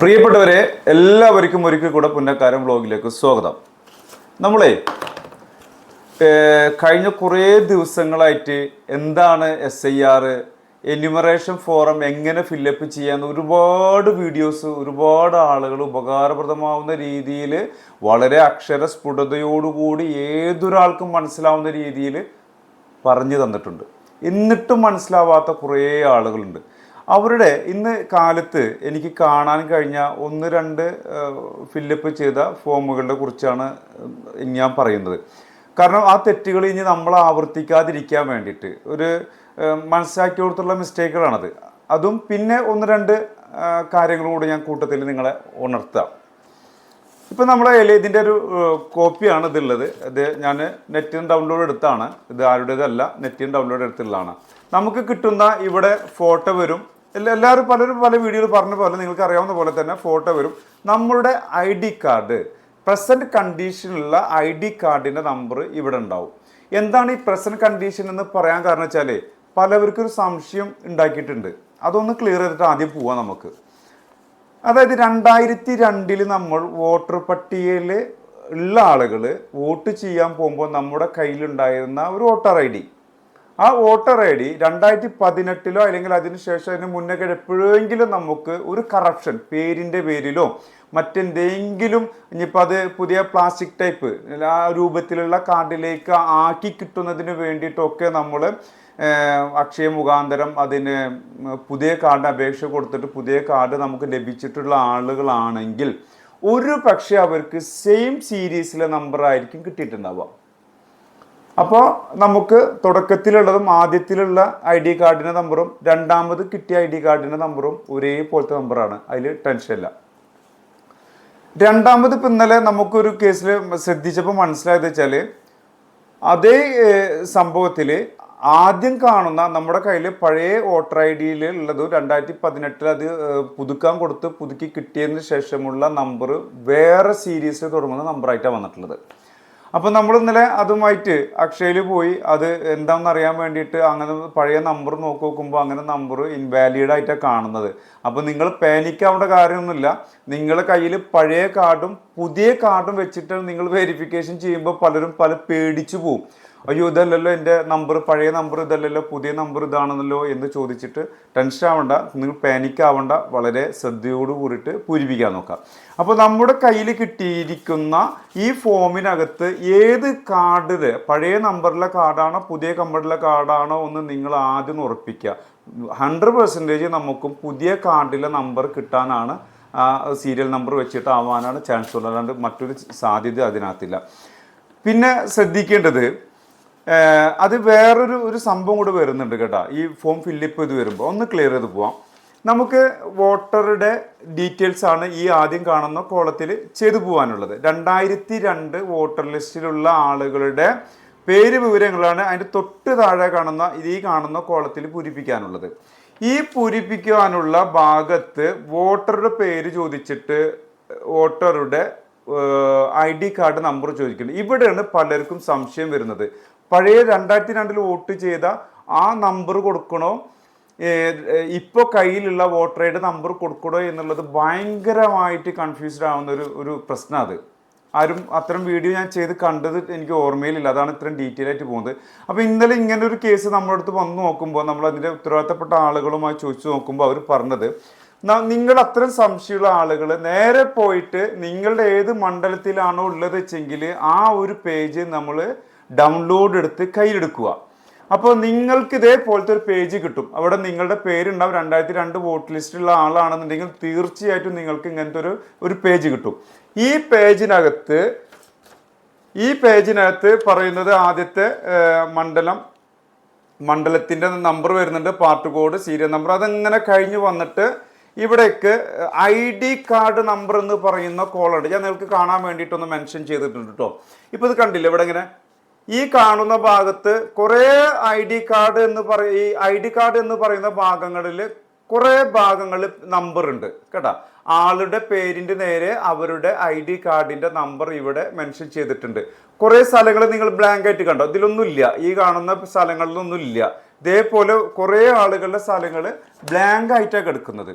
പ്രിയപ്പെട്ടവരെ എല്ലാവർക്കും ഒരിക്കൽ കൂടെ പുന്നക്കാരൻ വ്ളോഗിലേക്ക് സ്വാഗതം. നമ്മളെ കഴിഞ്ഞ കുറേ ദിവസങ്ങളായിട്ട് എന്താണ് S I R enumeration form എങ്ങനെ ഫില്ലപ്പ് ചെയ്യാന്ന് ഒരുപാട് വീഡിയോസ് ഒരുപാട് ആളുകൾ ഉപകാരപ്രദമാവുന്ന രീതിയിൽ വളരെ അക്ഷര അക്ഷരസ്ഫുടതയോടുകൂടി ഏതൊരാൾക്കും മനസ്സിലാവുന്ന രീതിയിൽ പറഞ്ഞു തന്നിട്ടുണ്ട്. എന്നിട്ടും മനസ്സിലാവാത്ത കുറേ ആളുകളുണ്ട്. അവരുടെ ഇന്ന് കാലത്ത് എനിക്ക് കാണാൻ കഴിഞ്ഞ ഒന്ന് രണ്ട് ഫില്ലപ്പ് ചെയ്ത ഫോമുകളുടെ കുറിച്ചാണ് ഞാൻ പറയുന്നത്. കാരണം ആ തെറ്റുകൾ ഇനി നമ്മൾ ആവർത്തിക്കാതിരിക്കാൻ വേണ്ടിയിട്ട് ഒരു മനസ്സിലാക്കി കൊടുത്തുള്ള മിസ്റ്റേക്കുകളാണത്. അതും പിന്നെ ഒന്ന് രണ്ട് കാര്യങ്ങളോട് ഞാൻ കൂട്ടത്തിൽ നിങ്ങളെ ഉണർത്താം. ഇപ്പം നമ്മളെ കയ്യിൽ ഇതിന്റെ ഒരു കോപ്പിയാണ് ഇതുള്ളത്. ഇത് ഞാൻ നെറ്റിൽ ഡൗൺലോഡ് എടുത്താണ്. ഇത് ആരുടേതല്ല നെറ്റിൽ ഡൗൺലോഡ് എടുത്തുള്ളതാണ് നമുക്ക് കിട്ടുന്ന ഇവിടെ ഫോട്ടോ വരും. എല്ലാവരും പലരും പല വീഡിയോയിൽ പറഞ്ഞ പോലെ നിങ്ങൾക്ക് അറിയാവുന്ന പോലെ തന്നെ ഫോട്ടോ വരും. നമ്മളുടെ ഐ ഡി കാർഡ് പ്രസന്റ് കണ്ടീഷനിലുള്ള ഐ ഡി കാർഡിന്റെ നമ്പർ ഇവിടെ ഉണ്ടാവും. എന്താണ് ഈ പ്രസന്റ് കണ്ടീഷൻ എന്ന് പറയാൻ കാരണം വെച്ചാൽ പലവർക്കും ഒരു സംശയം ഉണ്ടാക്കിയിട്ടുണ്ട്. അതൊന്ന് ക്ലിയർ ചെയ്തിട്ട് ആദ്യം പോവാം നമുക്ക്. അതായത് രണ്ടായിരത്തി രണ്ടിൽ നമ്മൾ വോട്ടർ പട്ടികയിൽ ഉള്ള ആളുകൾ വോട്ട് ചെയ്യാൻ പോകുമ്പോൾ നമ്മുടെ കയ്യിലുണ്ടായിരുന്ന ഒരു വോട്ടർ ഐ ഡി. ആ വോട്ടർ ഐ ഡി രണ്ടായിരത്തി പതിനെട്ടിലോ അല്ലെങ്കിൽ അതിനുശേഷം അതിന് മുന്നേ എപ്പോഴെങ്കിലും നമുക്ക് ഒരു കറപ്ഷൻ പേരിന്റെ പേരിലോ മറ്റെന്തെങ്കിലും ഇനിയിപ്പോൾ അത് പുതിയ പ്ലാസ്റ്റിക് ടൈപ്പ് ആ രൂപത്തിലുള്ള കാർഡിലേക്ക് ആക്കി കിട്ടുന്നതിന് വേണ്ടിയിട്ടൊക്കെ നമ്മൾ അക്ഷയ മുഖാന്തരം അതിന് പുതിയ കാർഡ് അപേക്ഷ കൊടുത്തിട്ട് പുതിയ കാർഡ് നമുക്ക് ലഭിച്ചിട്ടുള്ള ആളുകളാണെങ്കിൽ ഒരു പക്ഷേ അവർക്ക് സെയിം സീരീസിലെ നമ്പറായിരിക്കും കിട്ടിയിട്ടുണ്ടാവുക. അപ്പോൾ നമുക്ക് തുടക്കത്തിലുള്ളതും ആദ്യത്തിലുള്ള ഐ ഡി കാർഡിന്റെ നമ്പറും രണ്ടാമത് കിട്ടിയ ഐ ഡി കാർഡിന്റെ നമ്പറും ഒരേപോലത്തെ നമ്പറാണ്. അതിൽ ടെൻഷനില്ല രണ്ടാമത് ഇപ്പം ഇന്നലെ നമുക്കൊരു കേസിൽ ശ്രദ്ധിച്ചപ്പോൾ മനസ്സിലായത് വെച്ചാൽ അതേ സംഭവത്തിൽ ആദ്യം കാണുന്ന നമ്മുടെ കയ്യിൽ പഴയ വോട്ടർ ഐ ഡിയിൽ ഉള്ളത് രണ്ടായിരത്തി പതിനെട്ടിൽ അത് പുതുക്കാൻ കൊടുത്ത് പുതുക്കി കിട്ടിയതിന് ശേഷമുള്ള നമ്പർ വേറെ സീരീസിൽ തുടങ്ങുന്ന നമ്പറായിട്ടാണ് വന്നിട്ടുള്ളത്. അപ്പോൾ നമ്മൾ ഇന്നലെ അതുമായിട്ട് അക്ഷയയിൽ പോയി അത് എന്താണെന്ന് അറിയാൻ വേണ്ടിയിട്ട് അങ്ങനെ പഴയ നമ്പർ നോക്കി നോക്കുമ്പോൾ അങ്ങനെ നമ്പർ ഇൻവാലിഡ് ആയിട്ടാണ് കാണുന്നത്. അപ്പോൾ നിങ്ങൾ പാനിക്കാവേണ്ട കാര്യമൊന്നുമില്ല. നിങ്ങളുടെ കയ്യിൽ പഴയ കാർഡും പുതിയ കാർഡും വെച്ചിട്ട് നിങ്ങൾ വെരിഫിക്കേഷൻ ചെയ്യുമ്പോൾ പലരും പല പേടിച്ചു പോവും. അയ്യോ ഇതല്ലല്ലോ എന്റെ നമ്പർ പഴയ നമ്പർ ഇതല്ലല്ലോ പുതിയ നമ്പർ ഇതാണെന്നല്ലോ എന്ന് ചോദിച്ചിട്ട് ടെൻഷൻ ആവണ്ട നിങ്ങൾ പാനിക് ആവണ്ട വളരെ ശ്രദ്ധയോട് കൂടിയിട്ട് പൂരിപ്പിക്കാൻ നോക്കാം. അപ്പോൾ നമ്മുടെ കയ്യിൽ കിട്ടിയിരിക്കുന്ന ഈ ഫോമിനകത്ത് ഏത് കാർഡിൽ പഴയ നമ്പറിലെ കാർഡാണോ പുതിയ നമ്പറിലെ കാർഡാണോ ഒന്ന് നിങ്ങൾ ആദ്യം ഉറപ്പിക്കുക. ഹൺഡ്രഡ് പെർസെന്റേജ് നമുക്കും പുതിയ കാർഡിലെ നമ്പർ കിട്ടാനാണ് സീരിയൽ നമ്പർ വെച്ചിട്ട് ആവാനാണ് ചാൻസ് ഉള്ളത്. അല്ലാണ്ട് മറ്റൊരു സാധ്യത അതിനകത്തില്ല. പിന്നെ ശ്രദ്ധിക്കേണ്ടത് അത് വേറൊരു ഒരു സംഭവം കൂടെ വരുന്നുണ്ട് കേട്ടോ. ഈ ഫോം ഫില്ലിപ്പ് ഇത് വരുമ്പോൾ ഒന്ന് ക്ലിയർ ചെയ്ത് പോവാം. നമുക്ക് വോട്ടറുടെ ഡീറ്റെയിൽസ് ആണ് ഈ ആദ്യം കാണുന്ന കോളത്തിൽ ചെയ്തു പോകാനുള്ളത് രണ്ടായിരത്തി രണ്ട് വോട്ടർ ലിസ്റ്റിലുള്ള ആളുകളുടെ പേര് വിവരങ്ങളാണ് അതിന്റെ തൊട്ട് താഴെ കാണുന്ന ഈ കാണുന്ന കോളത്തിൽ പൂരിപ്പിക്കാനുള്ളത്. ഈ പൂരിപ്പിക്കാനുള്ള ഭാഗത്ത് വോട്ടറുടെ പേര് ചോദിച്ചിട്ട് വോട്ടറുടെ ഐ ഡി കാർഡ് നമ്പർ ചോദിക്കുന്നത് ഇവിടെയാണ് പലർക്കും സംശയം വരുന്നത്. പഴയ രണ്ടായിരത്തി രണ്ടിൽ വോട്ട് ചെയ്ത ആ നമ്പർ കൊടുക്കണോ? ഇപ്പോൾ കയ്യിലുള്ള വോട്ടറേഡ് നമ്പർ കൊടുക്കണോ എന്നുള്ളത് ഭയങ്കരമായിട്ട് കൺഫ്യൂസ്ഡ് ആവുന്ന ഒരു ഒരു പ്രശ്നം അത്. ആരും അത്തരം വീഡിയോ ഞാൻ ചെയ്ത് കണ്ടത് എനിക്ക് ഓർമ്മയിലില്ല. അതാണ് ഇത്രയും ഡീറ്റെയിൽ ആയിട്ട് പോകുന്നത്. അപ്പോൾ ഇന്നലെ ഇങ്ങനെ ഒരു കേസ് നമ്മുടെ അടുത്ത് വന്നു നോക്കുമ്പോൾ നമ്മൾ അതിന്റെ ഉത്തരവാദിത്തപ്പെട്ട ആളുകളുമായി ചോദിച്ചു നോക്കുമ്പോൾ അവർ പറഞ്ഞത് നിങ്ങൾ അത്തരം സംശയമുള്ള ആളുകൾ നേരെ പോയിട്ട് നിങ്ങളുടെ ഏത് മണ്ഡലത്തിലാണോ ഉള്ളത് വെച്ചെങ്കിൽ ആ ഒരു പേജ് നമ്മൾ ഡൗൺലോഡ് എടുത്ത് കയ്യിലെടുക്കുക. അപ്പോൾ നിങ്ങൾക്ക് ഇതേപോലത്തെ ഒരു പേജ് കിട്ടും. അവിടെ നിങ്ങളുടെ പേരുണ്ടാവും. രണ്ടായിരത്തി രണ്ട് വോട്ട് ലിസ്റ്റിലുള്ള ആളാണെന്നുണ്ടെങ്കിൽ തീർച്ചയായിട്ടും നിങ്ങൾക്ക് ഇങ്ങനത്തെ ഒരു ഒരു പേജ് കിട്ടും. ഈ പേജിനകത്ത് ഈ പേജിനകത്ത് പറയുന്നത് ആദ്യത്തെ മണ്ഡലം മണ്ഡലത്തിന്റെ നമ്പർ വരുന്നുണ്ട് പാർട്ട് കോഡ് സീരിയൽ നമ്പർ. അതങ്ങനെ കഴിഞ്ഞ് വന്നിട്ട് ഇവിടേക്ക് ഐ ഡി കാർഡ് നമ്പർ എന്ന് പറയുന്ന കോളുണ്ട്. ഞാൻ നിങ്ങൾക്ക് കാണാൻ വേണ്ടിയിട്ടൊന്ന് മെൻഷൻ ചെയ്തിട്ടുണ്ട് കേട്ടോ. ഇപ്പോൾ ഇത് കണ്ടില്ല? ഇവിടെ ഇങ്ങനെ ഈ കാണുന്ന ഭാഗത്ത് കുറേ ഐ ഡി കാർഡ് എന്ന് പറയ ഈ ഐ ഡി കാർഡ് എന്ന് പറയുന്ന ഭാഗങ്ങളിൽ കുറേ ഭാഗങ്ങളിൽ നമ്പർ ഉണ്ട് കേട്ടോ. ആളുടെ പേരിന്റെ നേരെ അവരുടെ ഐ ഡി കാർഡിന്റെ നമ്പർ ഇവിടെ മെൻഷൻ ചെയ്തിട്ടുണ്ട്. കുറേ സ്ഥലങ്ങൾ നിങ്ങൾ ബ്ലാങ്ക് ആയിട്ട് കണ്ടോ? ഇതിലൊന്നും ഇല്ല ഈ കാണുന്ന സ്ഥലങ്ങളിലൊന്നും ഇല്ല ഇതേപോലെ കുറേ ആളുകളുടെ സ്ഥലങ്ങൾ ബ്ലാങ്ക് ആയിട്ടാണ് കിടക്കുന്നത്.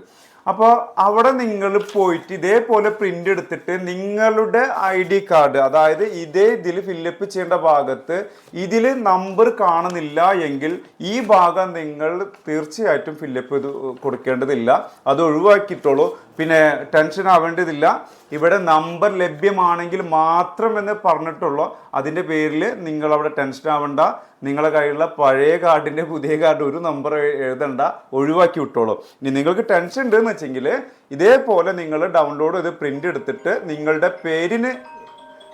അപ്പോൾ അവിടെ നിങ്ങൾ പോയിട്ട് ഇതേപോലെ പ്രിന്റ് എടുത്തിട്ട് നിങ്ങളുടെ ഐ ഡി കാർഡ് അതായത് ഇതേ ഇതിൽ ഫില്ലപ്പ് ചെയ്യേണ്ട ഭാഗത്ത് ഇതിൽ നമ്പർ കാണുന്നില്ല എങ്കിൽ ഈ ഭാഗം നിങ്ങൾ തീർച്ചയായിട്ടും ഫില്ലപ്പ് ചെയ്ത് കൊടുക്കേണ്ടതില്ല. അത് ഒഴിവാക്കിയിട്ടുള്ളൂ പിന്നെ ടെൻഷൻ ആവേണ്ടതില്ല. ഇവിടെ നമ്പർ ലഭ്യമാണെങ്കിൽ മാത്രം എന്ന് പറഞ്ഞിട്ടുള്ളൂ. അതിന്റെ പേരിൽ നിങ്ങൾ അവിടെ ടെൻഷൻ ആവണ്ട. നിങ്ങളുടെ കയ്യിലുള്ള പഴയ കാർഡിന്റെ പുതിയ കാർഡ് ഒരു നമ്പർ എഴുതണ്ട. ഒഴിവാക്കി വിട്ടോളൂ. ഇനി നിങ്ങൾക്ക് ടെൻഷൻ ഉണ്ടെന്ന് വെച്ചെങ്കിൽ ഇതേപോലെ നിങ്ങൾ ഡൗൺലോഡ് ചെയ്ത് പ്രിന്റ് എടുത്തിട്ട് നിങ്ങളുടെ പേരിന്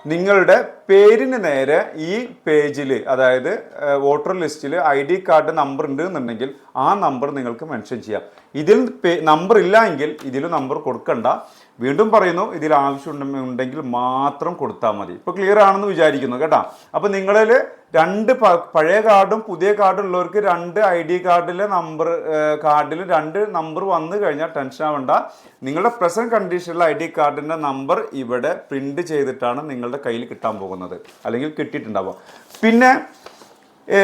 നിങ്ങളുടെ പേരിന് നേരെ ഈ പേജിൽ അതായത് വോട്ടർ ലിസ്റ്റിൽ ഐ ഡി കാർഡ് നമ്പർ ഉണ്ട് എന്നുണ്ടെങ്കിൽ ആ നമ്പർ നിങ്ങൾക്ക് മെൻഷൻ ചെയ്യാം. ഇതിൽ നമ്പർ ഇല്ല എങ്കിൽ ഇതിൽ നമ്പർ കൊടുക്കണ്ട. വീണ്ടും പറയുന്നു ഇതിൽ ആവശ്യം ഉണ്ടെങ്കിൽ മാത്രം കൊടുത്താൽ മതി. ഇപ്പോൾ ക്ലിയർ ആണെന്ന് വിചാരിക്കുന്നു കേട്ടോ? അപ്പോൾ നിങ്ങളിൽ രണ്ട് പഴയ കാർഡും പുതിയ കാർഡും ഉള്ളവർക്ക് രണ്ട് ഐ ഡി കാർഡിലെ നമ്പർ കാർഡിൽ രണ്ട് നമ്പർ വന്നു കഴിഞ്ഞാൽ ടെൻഷൻ ആവണ്ട. നിങ്ങളുടെ പ്രസന്റ് കണ്ടീഷനിലെ ഐ ഡി കാർഡിന്റെ നമ്പർ ഇവിടെ പ്രിന്റ് ചെയ്തിട്ടാണ് നിങ്ങളുടെ കയ്യിൽ കിട്ടാൻ പോകുന്നത്. അല്ലെങ്കിൽ കിട്ടിയിട്ടുണ്ടാവുക പിന്നെ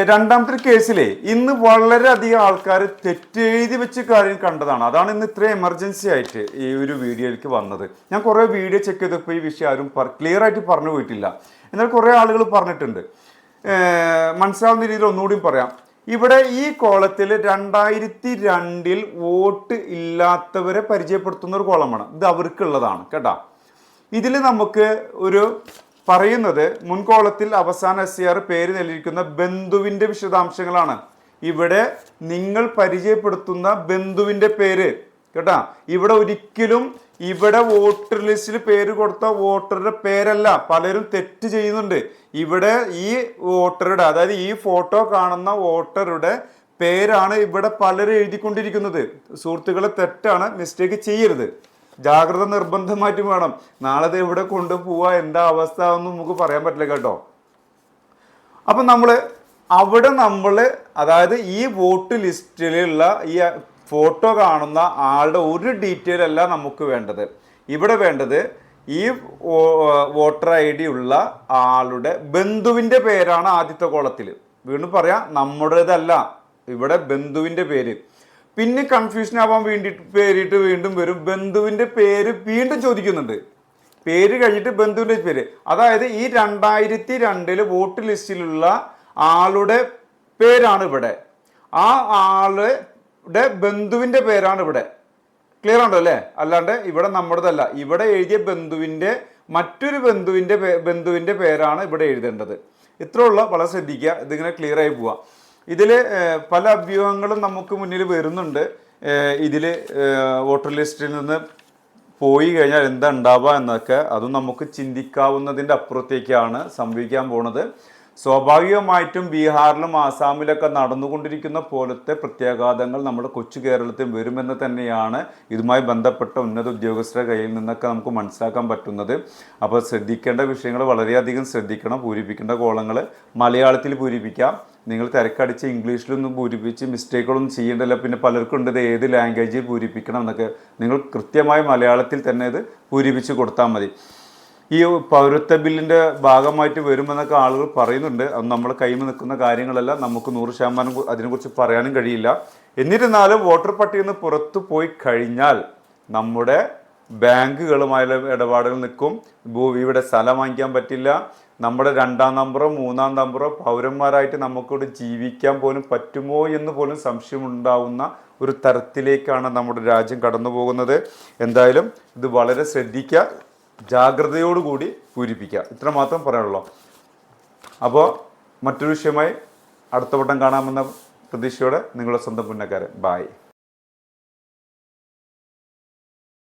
രണ്ടാമത്തെ കേസിലെ ഇന്ന് വളരെയധികം ആൾക്കാർ തെറ്റെഴുതി വെച്ച് കാര്യം കണ്ടതാണ്. അതാണ് ഇന്ന് ഇത്രയും എമർജൻസി ആയിട്ട് ഈ ഒരു വീഡിയോയിലേക്ക് വന്നത്. ഞാൻ കുറേ വീഡിയോ ചെക്ക് ചെയ്തപ്പോൾ ഈ വിഷയം ആരും ക്ലിയർ ആയിട്ട് പറഞ്ഞു പോയിട്ടില്ല. എന്നാൽ കുറേ ആളുകൾ പറഞ്ഞിട്ടുണ്ട്. മനസ്സിലാവുന്ന രീതിയിൽ ഒന്നുകൂടി പറയാം. ഇവിടെ ഈ കോളത്തിൽ രണ്ടായിരത്തി രണ്ടിൽ വോട്ട് ഇല്ലാത്തവരെ പരിചയപ്പെടുത്തുന്ന ഒരു കോളമാണ്. ഇത് അവർക്കുള്ളതാണ് കേട്ടോ. ഇതിൽ നമുക്ക് ഒരു പറയുന്നത് മുൻകോളത്തിൽ അവസാന എസ് ആർ പേര് നൽകിയിരിക്കുന്ന ബന്ധുവിന്റെ വിശദാംശങ്ങളാണ്. ഇവിടെ നിങ്ങൾ പരിചയപ്പെടുത്തുന്ന ബന്ധുവിന്റെ പേര് കേട്ടാ? ഇവിടെ ഒരിക്കലും ഇവിടെ വോട്ടർ ലിസ്റ്റിൽ പേര് കൊടുത്ത വോട്ടറുടെ പേരല്ല. പലരും തെറ്റ് ചെയ്യുന്നുണ്ട്. ഇവിടെ ഈ വോട്ടറുടെ അതായത് ഈ ഫോട്ടോ കാണുന്ന വോട്ടറുടെ പേരാണ് ഇവിടെ പലരും എഴുതിക്കൊണ്ടിരിക്കുന്നത്. സുഹൃത്തുക്കളെ തെറ്റാണ് മിസ്റ്റേക്ക് ചെയ്യരുത്. ജാഗ്രത നിർബന്ധമായിട്ടും വേണം. നാളെ ഇത് എവിടെ കൊണ്ടുപോവാ എന്താ അവസ്ഥ ഒന്നും നമുക്ക് പറയാൻ പറ്റില്ല കേട്ടോ. അപ്പൊ നമ്മൾ അവിടെ നമ്മൾ അതായത് ഈ വോട്ട് ലിസ്റ്റിലുള്ള ഈ ഫോട്ടോ കാണുന്ന ആളുടെ ഒരു ഡീറ്റെയിൽ അല്ല നമുക്ക് വേണ്ടത്. ഇവിടെ വേണ്ടത് ഈ വോട്ടർ ഐ ഡി ഉള്ള ആളുടെ ബന്ധുവിന്റെ പേരാണ് ആദ്യത്തെ കോളത്തിൽ വീണ്ടും പറയാം നമ്മുടേതല്ല. ഇവിടെ ബന്ധുവിന്റെ പേര്. പിന്നെ കൺഫ്യൂഷൻ ആവാൻ വേണ്ടിയിട്ട് പേരിട്ട് വീണ്ടും വരും. ബന്ധുവിന്റെ പേര് വീണ്ടും ചോദിക്കുന്നുണ്ട്. പേര് കഴിഞ്ഞിട്ട് ബന്ധുവിന്റെ പേര്. അതായത് ഈ രണ്ടായിരത്തി രണ്ടിൽ വോട്ട് ലിസ്റ്റിലുള്ള ആളുടെ പേരാണ് ഇവിടെ. ആ ആളുടെ ബന്ധുവിന്റെ പേരാണ് ഇവിടെ. ക്ലിയർ ഉണ്ടോ അല്ലേ? അല്ലാണ്ട് ഇവിടെ നമ്മുടേതല്ല. ഇവിടെ എഴുതിയ ബന്ധുവിന്റെ മറ്റൊരു ബന്ധുവിന്റെ ബന്ധുവിന്റെ പേരാണ് ഇവിടെ എഴുതേണ്ടത്. ഇത്രയുള്ള വളരെ ശ്രദ്ധിക്കുക. ഇതിങ്ങനെ ക്ലിയർ ആയി പോവാം. ഇതിൽ പല അഭ്യൂഹങ്ങളും നമുക്ക് മുന്നിൽ വരുന്നുണ്ട്. ഇതിൽ വോട്ടർ ലിസ്റ്റിൽ നിന്ന് പോയി കഴിഞ്ഞാൽ എന്താ ഉണ്ടാവുക എന്നൊക്കെ അതും നമുക്ക് ചിന്തിക്കാവുന്നതിന്റെ അപ്പുറത്തേക്കാണ് സംഭവിക്കാൻ പോണത്. സ്വാഭാവികമായിട്ടും ബീഹാറിലും ആസാമിലൊക്കെ നടന്നുകൊണ്ടിരിക്കുന്ന പോലത്തെ പ്രത്യാഘാതങ്ങൾ നമ്മുടെ കൊച്ചു കേരളത്തിൽ വരുമെന്ന് തന്നെയാണ് ഇതുമായി ബന്ധപ്പെട്ട ഉന്നത ഉദ്യോഗസ്ഥരുടെ കയ്യിൽ നിന്നൊക്കെ നമുക്ക് മനസ്സിലാക്കാൻ പറ്റുന്നത്. അപ്പോൾ ശ്രദ്ധിക്കേണ്ട വിഷയങ്ങൾ വളരെയധികം ശ്രദ്ധിക്കണം പൂരിപ്പിക്കേണ്ട കോളങ്ങൾ മലയാളത്തിൽ പൂരിപ്പിക്കാം. നിങ്ങൾ തിരക്കടിച്ച് ഇംഗ്ലീഷിലൊന്നും പൂരിപ്പിച്ച് മിസ്റ്റേക്കുകളൊന്നും ചെയ്യേണ്ടല്ലോ. പിന്നെ പലർക്കും ഉണ്ട് ഇത് ഏത് ലാംഗ്വേജിൽ പൂരിപ്പിക്കണം എന്നൊക്കെ. നിങ്ങൾ കൃത്യമായി മലയാളത്തിൽ തന്നെ ഇത് പൂരിപ്പിച്ച് കൊടുത്താൽ മതി. ഈ പൗരത്വ ബില്ലിന്റെ ഭാഗമായിട്ട് വരുമെന്നൊക്കെ ആളുകൾ പറയുന്നുണ്ട്. അത് നമ്മൾ കയ്യിൽ നിൽക്കുന്ന കാര്യങ്ങളെല്ലാം. നമുക്ക് നൂറ് ശതമാനം അതിനെക്കുറിച്ച് പറയാനും കഴിയില്ല. എന്നിരുന്നാലും വോട്ടർ പട്ടികയിൽ നിന്ന് പുറത്തു പോയി കഴിഞ്ഞാൽ നമ്മുടെ ബാങ്കുകളുമായുള്ള ഇടപാടുകൾ നിൽക്കും. ഭൂ ഇവിടെ സ്ഥലം വാങ്ങിക്കാൻ പറ്റില്ല. നമ്മുടെ രണ്ടാം നമ്പറോ മൂന്നാം നമ്പറോ പൗരന്മാരായിട്ട് നമുക്കിവിടെ ജീവിക്കാൻ പോലും പറ്റുമോ എന്ന് പോലും സംശയമുണ്ടാവുന്ന ഒരു തരത്തിലേക്കാണ് നമ്മുടെ രാജ്യം കടന്നു പോകുന്നത്. എന്തായാലും ഇത് വളരെ ശ്രദ്ധിക്കുക ജാഗ്രതയോടുകൂടി പൂരിപ്പിക്കുക. ഇത്ര മാത്രം പറയാനുള്ളൂ. അപ്പോൾ മറ്റൊരു വിഷയമായി അടുത്ത വട്ടം കാണാമെന്ന പ്രതീക്ഷയോടെ നിങ്ങളുടെ സ്വന്തം പുന്നക്കാരൻ. ബായ്